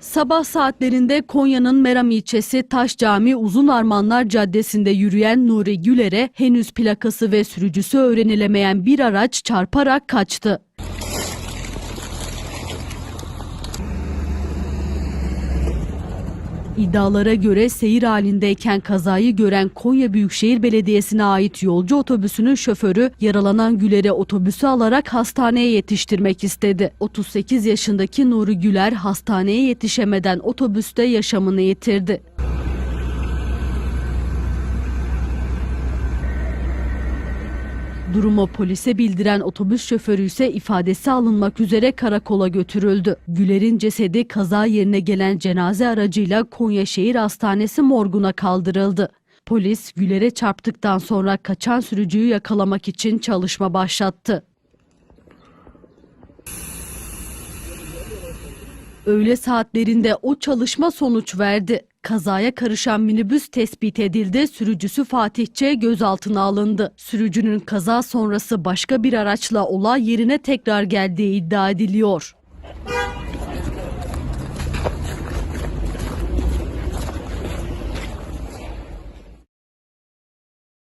Sabah saatlerinde Konya'nın Meram ilçesi Taş Cami Uzun Armanlar Caddesi'nde yürüyen Nuri Güler'e henüz plakası ve sürücüsü öğrenilemeyen bir araç çarparak kaçtı. İddialara göre seyir halindeyken kazayı gören Konya Büyükşehir Belediyesi'ne ait yolcu otobüsünün şoförü yaralanan Güler'i otobüsü alarak hastaneye yetiştirmek istedi. 38 yaşındaki Nuri Güler hastaneye yetişemeden otobüste yaşamını yitirdi. Durumu polise bildiren otobüs şoförü ise ifadesi alınmak üzere karakola götürüldü. Güler'in cesedi kaza yerine gelen cenaze aracıyla Konya Şehir Hastanesi morguna kaldırıldı. Polis Güler'e çarptıktan sonra kaçan sürücüyü yakalamak için çalışma başlattı. Öğle saatlerinde o çalışma sonuç verdi. Kazaya karışan minibüs tespit edildi, sürücüsü Fatih Ç. gözaltına alındı. Sürücünün kaza sonrası başka bir araçla olay yerine tekrar geldiği iddia ediliyor.